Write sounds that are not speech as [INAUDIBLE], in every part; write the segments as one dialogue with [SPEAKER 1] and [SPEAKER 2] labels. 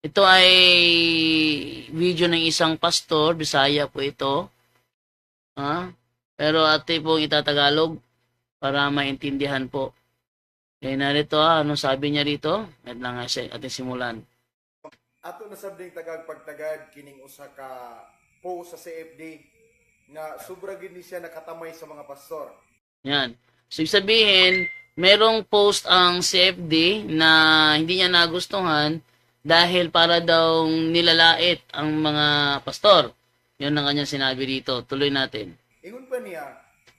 [SPEAKER 1] Ito ay video ng isang pastor, Bisaya po ito. Ha? Pero ate pong itatagalog para maintindihan po. Kaya narito ha, ano sabi niya rito? At lang nga siya, ating simulan.
[SPEAKER 2] Ato na sabding tagag pagtagad kining usa ka po sa CFD nga sobra gid ni siya nakatamay sa mga pastor.
[SPEAKER 1] Yan. So, sabihin, merong post ang CFD na hindi niya nagustuhan dahil para daw nilalait ang mga pastor. Yun ang kanyang sinabi dito. Tuloy natin.
[SPEAKER 2] Ingon pa niya,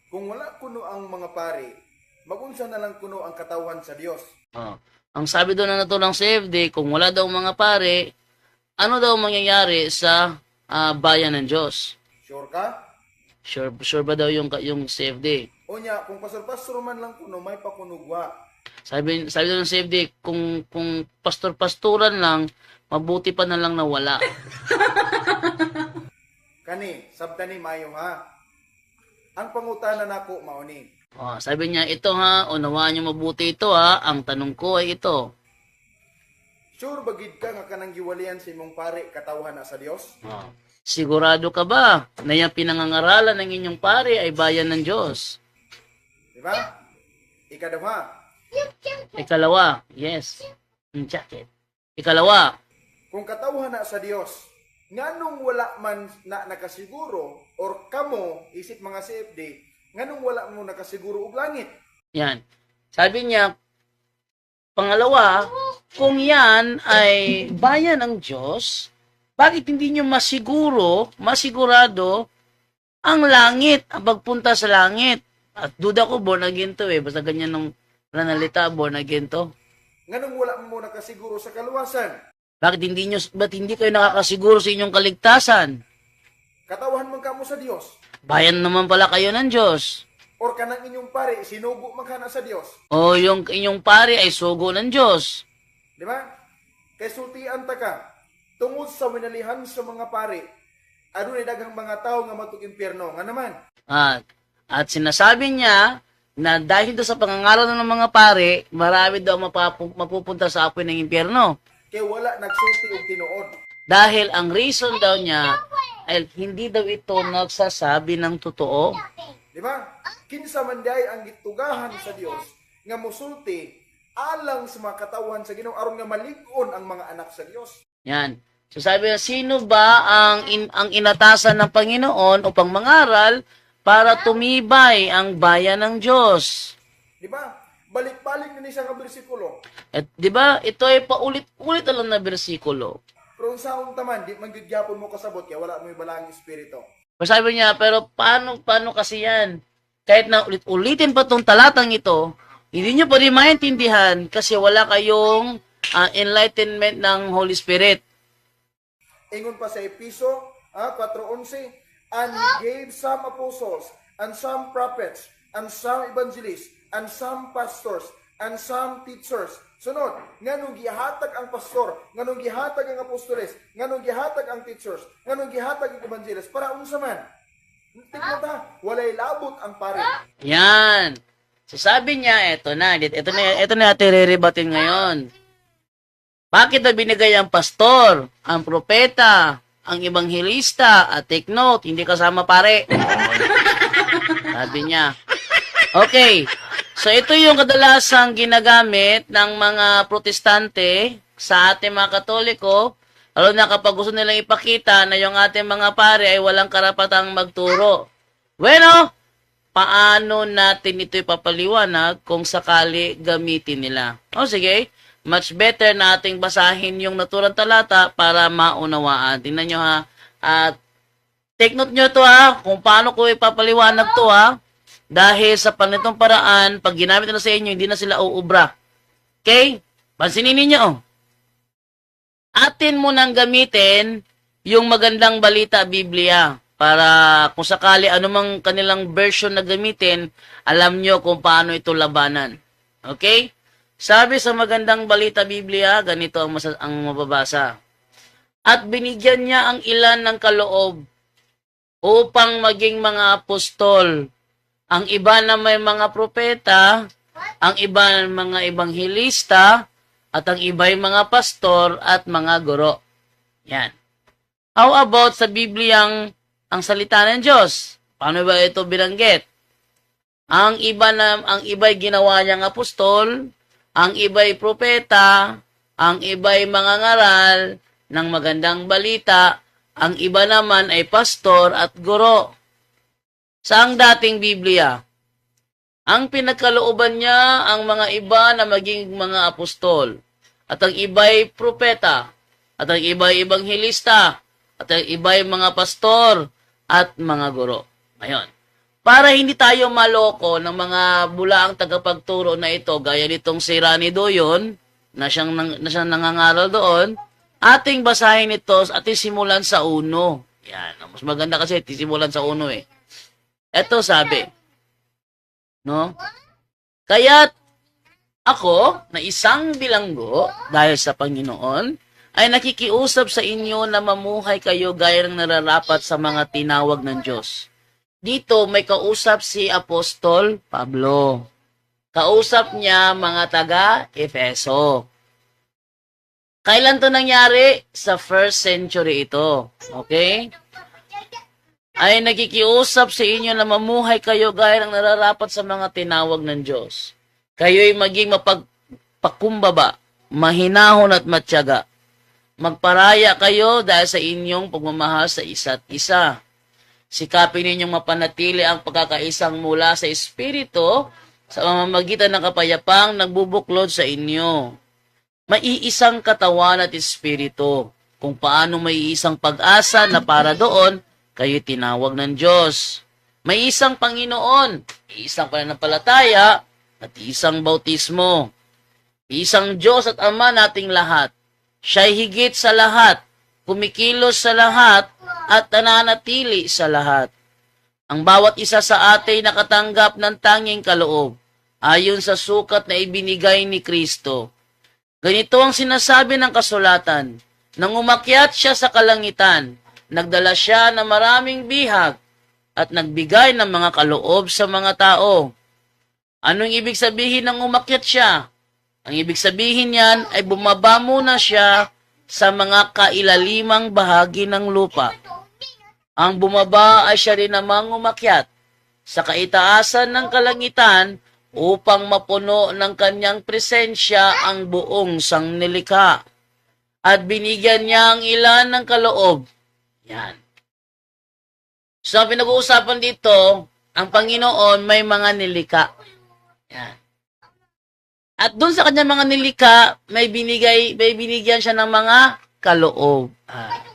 [SPEAKER 2] kung wala kuno ang mga pari, magunsa na lang kuno ang katawan sa Dios.
[SPEAKER 1] Oh. Ang sabi doon na natulang CFD, kung wala daw mga pare, ano daw mangyayari sa ah, bayan ng Diyos?
[SPEAKER 2] Sure ka?
[SPEAKER 1] Sure, sure ba daw yung, yung CFD?
[SPEAKER 2] O niya, kung pastor-pastor man lang kuno, may pakunugwa.
[SPEAKER 1] Sabi, sabi ng CFD, kung, kung pastor-pastoran lang, mabuti pa na lang na wala. [LAUGHS]
[SPEAKER 2] Kani, sabtani mayo ha. Ang pangutana nako mauni.
[SPEAKER 1] Oh, sabi niya, ito ha, unawaan niyo mabuti ito ha. Ang tanong ko ay ito.
[SPEAKER 2] Sure bagid ka nga kanang giwalian sa imong pare katawhan na sa Dios?
[SPEAKER 1] Oh, sigurado ka ba na yung pinangangaralan ng inyong pare ay bayan ng Diyos?
[SPEAKER 2] Di ba? Ikaduha,
[SPEAKER 1] Ikalawa, yes, yung jacket. Ikalawa,
[SPEAKER 2] kung katawhan na sa Dios, nganong wala man na nakasiguro or kamo isip mga CFD, nganong wala mo nakasiguro og langit?
[SPEAKER 1] yan. Sabi niya, pangalawa, kung yan ay bayan ng Diyos, bakit hindi nyo masiguro, masigurado, ang langit, ang pagpunta sa langit? At duda ko, born again to eh. Basta ganyan nung nanalita, born again to.
[SPEAKER 2] Nganong wala mo nakasiguro sa kaluwasan?
[SPEAKER 1] Bakit hindi nyo, ba't hindi kayo nakakasiguro sa inyong kaligtasan?
[SPEAKER 2] Katawhan man kamo sa Dios
[SPEAKER 1] Bayan naman pala kayo ng Diyos.
[SPEAKER 2] or kanang inyong pare sinugo maghana sa Dios.
[SPEAKER 1] O yung inyong pare ay sugo ng Diyos.
[SPEAKER 2] Di ba? Kay sultian ta ka, tungod sa winalihan sa mga pare, adunay daghang mga tao nga matug impyerno. Nga naman,
[SPEAKER 1] At, at sinasabi niya na dahil doon sa pangangaral ng mga pare, marami daw mapapu- mapupunta sa apoy ng impyerno.
[SPEAKER 2] kay wala nagsulti og tinuod.
[SPEAKER 1] Dahil ang reason daw niya ay hindi daw ito nagsasabi ng totoo.
[SPEAKER 2] Di ba? Kinsa man diay ang gitugahan sa Dios nga mosulti alang sa mga katawan sa Ginoo aron nga malig-on ang mga anak sa Dios.
[SPEAKER 1] Yan. So sabi niya, sino ba ang, in, ang inatasan ng Panginoon upang mangaral para tumibay ang bayan ng Diyos?
[SPEAKER 2] Di ba? Balik-balik na ni siya nga bersikulo.
[SPEAKER 1] At 'di ba, ito ay paulit-ulit lang na bersikulo.
[SPEAKER 2] Pero sa taman, di man gyud gyapon mo kasabot kaya wala mo ibalang espiritu.
[SPEAKER 1] Pero sabi niya, pero paano, paano kasi yan? Kahit na ulit-ulitin pa tong talatang ito, hindi niyo pa rin maintindihan kasi wala kayong ah, enlightenment ng Holy Spirit.
[SPEAKER 2] Ingon pa sa Episo, ah, 4.11, And gave some apostles, and some prophets, and some evangelists, and some pastors, and some teachers. Sunod, nganong gihatag ang pastor, nganong gihatag ang apostoles, nganong gihatag ang teachers, nganong gihatag ang evangelists, para unsa man? Tignan ta, walay labot ang pare.
[SPEAKER 1] Yan. So sabi niya, eto na, ito na, ito na natin re-rebatin ngayon. Bakit na binigay ang pastor, ang propeta, ang ebanghelista, at take note, hindi kasama pare. [LAUGHS] Sabi niya. Okay. So ito yung kadalasang ginagamit ng mga protestante sa ating mga katoliko, lalo na kapag gusto nilang ipakita na yung ating mga pare ay walang karapatang magturo. Bueno, paano natin ito ipapaliwanag kung sakali gamitin nila? O sige, much better nating basahin yung naturang talata para maunawaan. Tingnan nyo ha. At take note nyo to ha, kung paano ko ipapaliwanag to ha. Dahil sa panitong paraan, pag ginamit na sa inyo, hindi na sila uubra. Okay? Pansinin ninyo. Atin mo nang gamitin yung magandang balita Biblia para kung sakali anumang kanilang version na gamitin, alam nyo kung paano ito labanan. Okay? Sabi sa magandang balita Biblia, ganito ang, masa- ang mababasa. At binigyan niya ang ilan ng kaloob upang maging mga apostol. Ang iba na may mga propeta, ang iba ng mga ebanghelista, at ang iba'y mga pastor at mga guro. Yan. How about sa Bibliang ang salita ng Diyos? Paano ba ito binanggit? Ang iba na ang iba'y ginawa niyang apostol, ang iba'y propeta, ang iba'y mga ngaral ng magandang balita, ang iba naman ay pastor at guro. Sa ang dating Biblia, ang pinagkalooban niya ang mga iba na maging mga apostol, at ang iba'y propeta, at ang iba'y ibanghilista, at ang iba'y mga pastor, at mga guro. Ngayon, para hindi tayo maloko ng mga bulaang tagapagturo na ito, gaya nitong si Rani Doyon, na siyang, na siyang nangangaral doon, ating basahin ito at simulan sa uno. Yan. Mas maganda kasi simulan sa uno eh. Ito sabi. No? Kaya't ako na isang bilanggo dahil sa Panginoon ay nakikiusap sa inyo na mamuhay kayo gaya ng nararapat sa mga tinawag ng Diyos. Dito may kausap si Apostol Pablo. Kausap niya mga taga Efeso. Kailan to nangyari? Sa first century ito. Okay? Ay nakikiusap sa inyo na mamuhay kayo gaya ng nararapat sa mga tinawag ng Diyos. Kayo'y maging mapagpakumbaba, mahinahon at matyaga. Magparaya kayo dahil sa inyong pagmamahal sa isa't isa. Sikapin ninyong mapanatili ang pagkakaisang mula sa Espiritu sa mamamagitan ng kapayapang nagbubuklod sa inyo. Maiisang katawan at Espiritu. Kung paano may isang pag-asa na para doon, kayo tinawag ng Diyos. May isang Panginoon, isang pananampalataya, at isang bautismo. Isang Diyos at Ama nating lahat. Siya'y higit sa lahat, kumikilos sa lahat, at nananatili sa lahat. Ang bawat isa sa atin nakatanggap ng tanging kaloob, ayon sa sukat na ibinigay ni Kristo. Ganito ang sinasabi ng kasulatan, nang umakyat siya sa kalangitan, nagdala siya ng maraming bihag, at nagbigay ng mga kaloob sa mga tao. Anong ibig sabihin ng umakyat siya? Ang ibig sabihin niyan ay bumaba muna siya sa mga kailalimang bahagi ng lupa. Ang bumaba ay siya rin namang umakyat sa kaitaasan ng kalangitan upang mapuno ng kanyang presensya ang buong sangnilikha. At binigyan niya ang ilan ng kaloob. Yan. So, pinag-uusapan dito, ang Panginoon may mga nilika. Yan. At doon sa kanyang mga nilika, may binigay, may binigyan siya ng mga kaloob. Ah.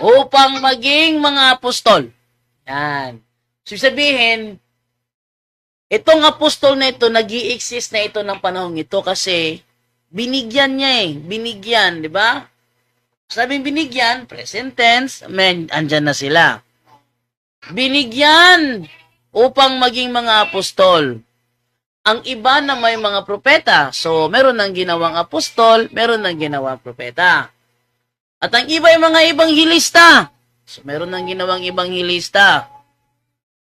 [SPEAKER 1] Upang maging mga apostol. Yan. So, sabihin, itong apostol na ito, nag exist na ito ng panahong ito kasi binigyan niya eh. Binigyan, di ba? Sabing binigyan, present tense, men, andyan na sila. Binigyan upang maging mga apostol. Ang iba na may mga propeta. So, meron ng ginawang apostol, meron ng ginawang propeta. At ang iba ay mga ibanghilista. So, meron ng ginawang ibanghilista.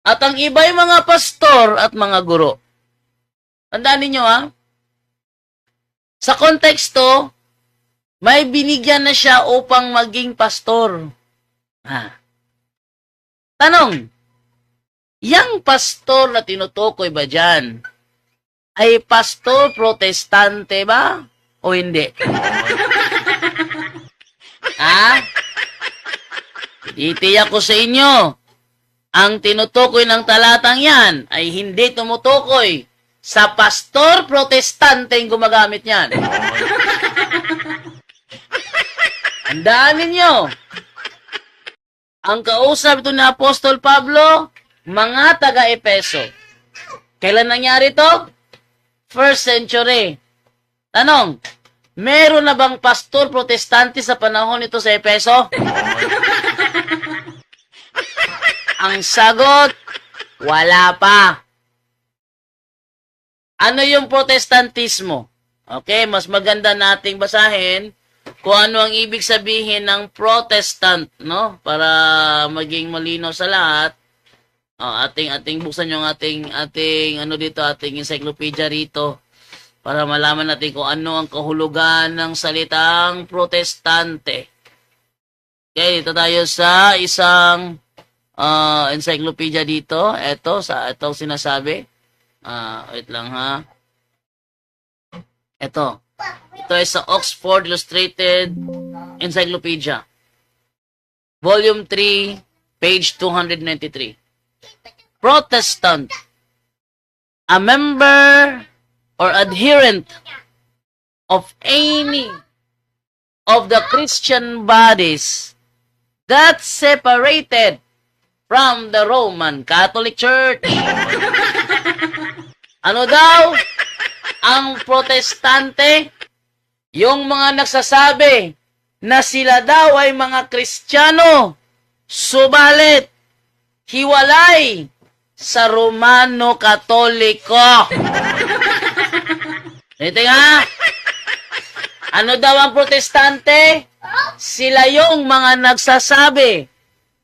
[SPEAKER 1] At ang iba ay mga pastor at mga guro. Tandaan ninyo ha. Sa konteksto, may binigyan na siya upang maging pastor. Ha. Tanong, yang pastor na tinutukoy ba dyan, ay pastor protestante ba? O hindi? [LAUGHS] ha? Itiyak ko sa inyo, ang tinutukoy ng talatang yan ay hindi tumutukoy sa pastor protestante yung gumagamit yan. Handaan ninyo. Ang kausap ito ni Apostol Pablo, mga taga-Epeso. Kailan nangyari to? First century. Tanong, meron na bang pastor protestante sa panahon ito sa Epeso? Ang sagot, wala pa. Ano yung protestantismo? Okay, mas maganda nating basahin kung ano ang ibig sabihin ng protestant, no? Para maging malinaw sa lahat. Oh, ating ating buksan yung ating ating ano dito, ating encyclopedia rito. Para malaman natin kung ano ang kahulugan ng salitang protestante. Okay, dito tayo sa isang ah, encyclopedia dito. Ito, sa ito sinasabi. Ah, wait lang ha. Ito. Ito ay sa Oxford Illustrated Encyclopedia. Volume 3, page 293. Protestant. A member or adherent of any of the Christian bodies that separated from the Roman Catholic Church. [LAUGHS] ano daw? Ang protestante, yung mga nagsasabi na sila daw ay mga Kristiyano, subalit, hiwalay sa Romano Katoliko. [LAUGHS] Ito nga, ano daw ang protestante? Sila yung mga nagsasabi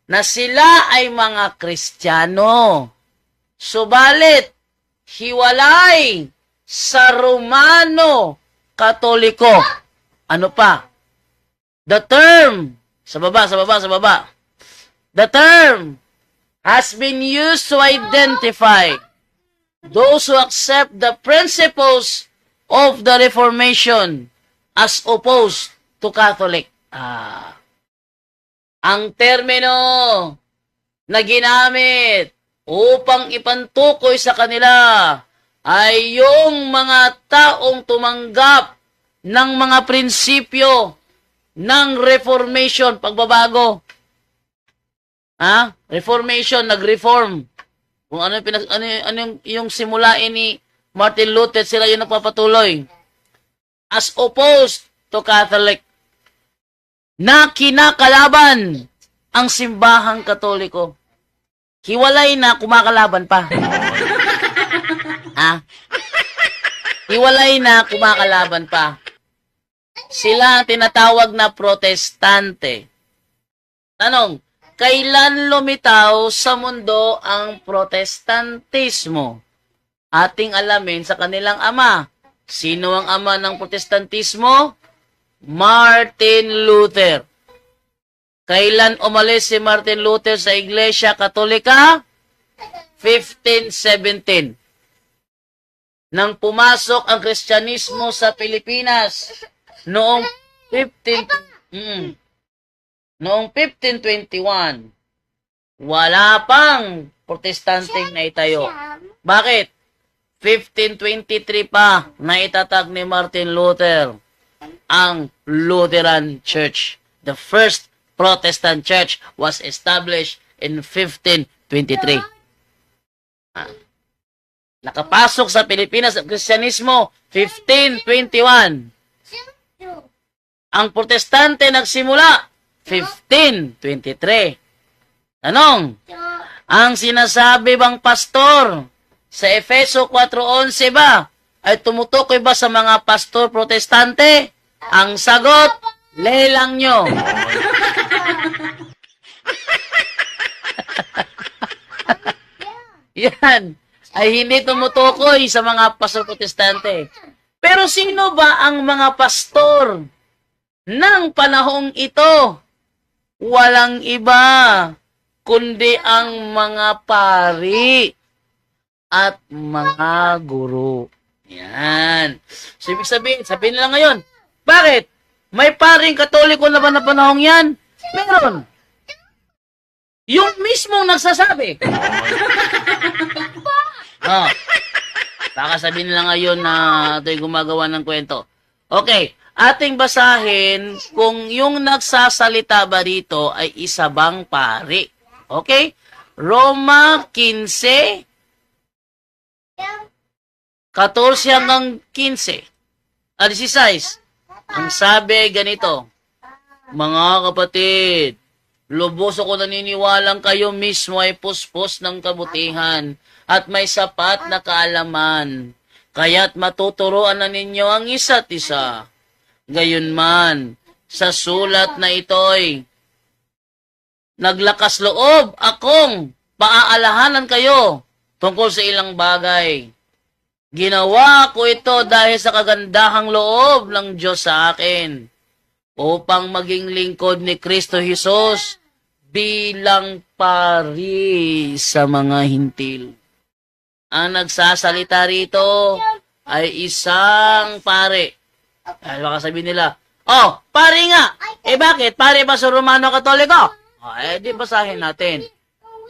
[SPEAKER 1] na sila ay mga Kristiyano. Subalit, hiwalay sa Romano Katoliko. Ano pa? The term, sa baba, sa baba, sa baba. The term has been used to identify those who accept the principles of the Reformation as opposed to Catholic. Ah. Ang termino na ginamit upang ipantukoy sa kanila ay yung mga taong tumanggap ng mga prinsipyo ng Reformation, pagbabago. Ha? Reformation, nag-reform. Kung ano yung, ano, ano yung, yung simulain ni Martin Luther, sila yung nagpapatuloy. As opposed to Catholic, na kinakalaban ang simbahang katoliko. Hiwalay na kumakalaban pa. [LAUGHS] ha? Hiwalay na kumakalaban pa. Sila ang tinatawag na protestante. Tanong, kailan lumitaw sa mundo ang protestantismo? Ating alamin sa kanilang ama. Sino ang ama ng protestantismo? Martin Luther. Kailan umalis si Martin Luther sa Iglesia Katolika? 1517. Nang pumasok ang Kristyanismo sa Pilipinas noong 15 mm, noong 1521 wala pang protestanteng naitayo. Bakit? 1523 pa naitatag ni Martin Luther ang Lutheran Church. The first Protestant church was established in 1523. Ah. Nakapasok sa Pilipinas ang Kristyanismo 1521. Ang Protestante nagsimula 1523. Tanong, ang sinasabi bang pastor sa Efeso 4.11 ba ay tumutukoy ba sa mga pastor protestante? Ang sagot, lelang nyo. [LAUGHS] Yan ay hindi tumutukoy sa mga pastor protestante. Pero sino ba ang mga pastor ng panahong ito? Walang iba kundi ang mga pari at mga guro. Yan. So, ibig sabihin, sabihin nila ngayon, bakit? May paring katoliko na ba na panahong yan? Meron. Yung mismong nagsasabi. oh. [LAUGHS] Baka sabihin nila ngayon na ito'y gumagawa ng kwento. Okay, ating basahin kung yung nagsasalita ba dito ay isa bang pari. Okay? Roma 15, 14 hanggang 15. Ah, 16. Ang sabi ganito, Mga kapatid, lubos ako naniniwalang kayo mismo ay puspos ng kabutihan at may sapat na kaalaman. Kaya't matuturoan na ninyo ang isa't isa. Gayunman, sa sulat na ito'y naglakas loob akong paaalahanan kayo tungkol sa ilang bagay. Ginawa ko ito dahil sa kagandahang loob ng Diyos sa akin upang maging lingkod ni Kristo Jesus bilang pari sa mga hintil. Ang nagsasalita rito ay isang pare. Ay, baka sabihin nila, Oh, pare nga! Eh bakit? Pare ba sa Romano Katoliko? Oh, eh di basahin natin.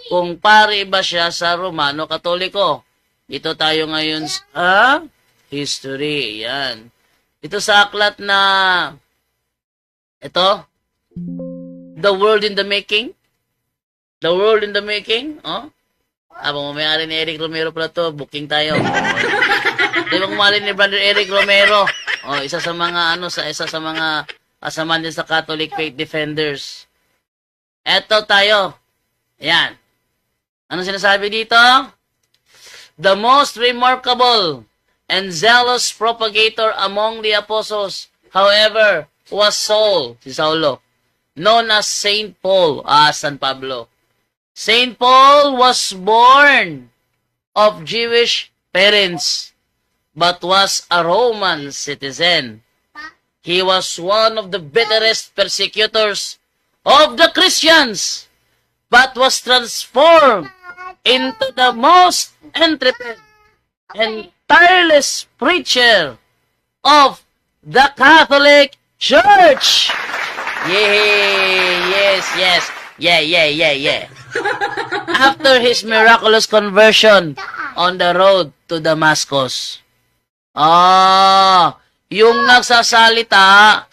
[SPEAKER 1] Kung pare ba siya sa Romano Katoliko? Ito tayo ngayon sa history. Yan. Ito sa aklat na ito The World in the Making. The World in the Making. Oh. Habang umayari ni Eric Romero pala to, booking tayo. [LAUGHS] Di ba kumali ni Brother Eric Romero? Oh, isa sa mga ano sa isa sa mga kasama din sa Catholic Faith Defenders. Eto tayo. Yan. Ano sinasabi dito? The most remarkable and zealous propagator among the apostles, however, was Saul, si Saulo, known as Saint Paul, ah, San Pablo. Saint Paul was born of Jewish parents, but was a Roman citizen. He was one of the bitterest persecutors of the Christians, but was transformed into the most intrepid and tireless preacher of the Catholic Church. Yay! Yes, yes. Yeah, yeah, yeah, yeah. [LAUGHS] After his miraculous conversion on the road to Damascus. Ah, yung nagsasalita,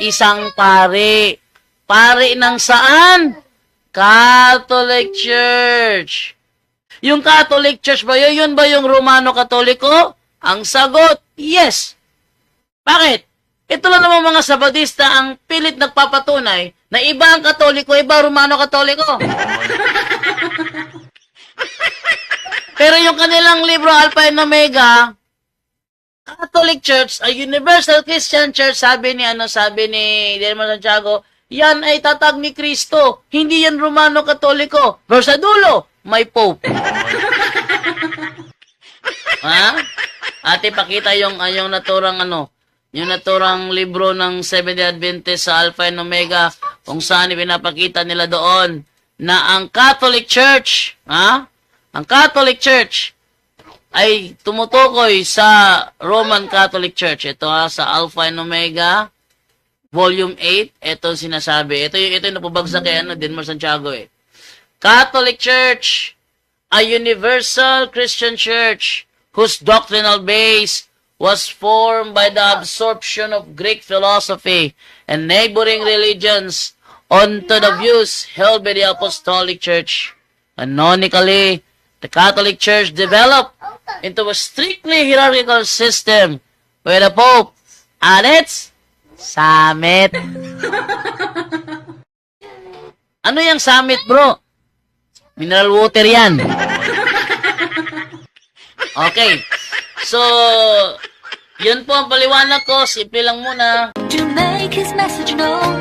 [SPEAKER 1] isang pare. Pare ng saan? Catholic Church. Yung Catholic Church ba yun? Yun ba yung Romano Katoliko? Ang sagot, yes. Bakit? Ito lang naman mga Sabadista ang pilit nagpapatunay na iba ang Katoliko, iba Romano Katoliko. [LAUGHS] Pero yung kanilang libro Alpha and Omega, Catholic Church, a Universal Christian Church, sabi ni ano, sabi ni Delmo Santiago, yan ay tatag ni Kristo, hindi yan Romano Katoliko. Pero sa dulo, may Pope. [LAUGHS] ha? Ate, pakita yung, ah, yung naturang ano, yung naturang libro ng Seventh-day Adventist sa Alpha and Omega, kung saan pinapakita nila doon na ang Catholic Church, ha? Ang Catholic Church ay tumutukoy sa Roman Catholic Church. Ito ha, sa Alpha and Omega, Volume 8, ito sinasabi. Ito yung ito yung napabagsak kay ano, Denmark Santiago eh. Catholic Church, a universal Christian church whose doctrinal base was formed by the absorption of Greek philosophy and neighboring religions onto the views held by the Apostolic Church. Canonically, the Catholic Church developed into a strictly hierarchical system where the Pope and its summit. [LAUGHS] ano yung summit, bro? Mineral water yan. [LAUGHS] Okay. So, yun po ang paliwanag ko. Simple lang muna.
[SPEAKER 3] To make his message known